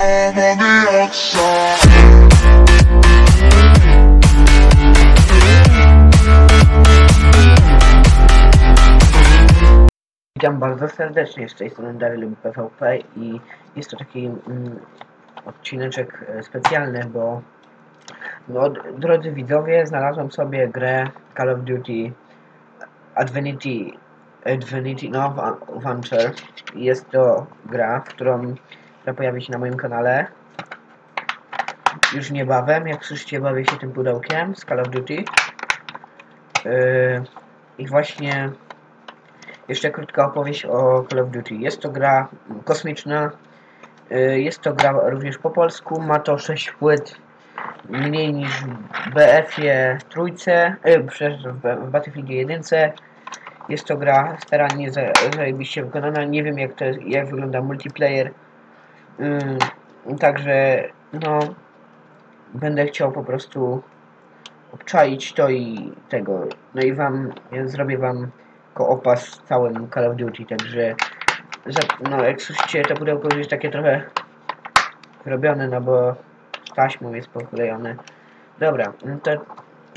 I'm on. Witam bardzo serdecznie z tej strony Daryl PvP i jest to taki mm, odcineczek e, specjalny, bo no, drodzy widzowie, znalazłem sobie grę Call of Duty Advanity, Advanity no, Vanture. Jest to gra, którą, która pojawi się na moim kanale już niebawem, jak słyszycie bawię się tym pudełkiem z Call of Duty. Yy, I właśnie jeszcze krótka opowieść o Call of Duty. Jest to gra kosmiczna. y, Jest to gra również po polsku. Ma to 6 płyt mniej niż w BF-ie trójce, y, przepraszam, w Battlefieldzie jedynce. Jest to gra starannie za- zajebiście wykonana. Nie wiem jak to jest, jak wygląda multiplayer. Także no będę chciał po prostu obczaić to i tego. No i wam ja zrobię wam koopa z całym Call of Duty, także za, no jak słyszycie to pudełko jest takie trochę robione, no bo taśmą jest poklejone. Dobra, no to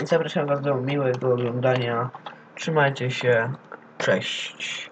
zapraszam was do miłego oglądania. Trzymajcie się. Cześć.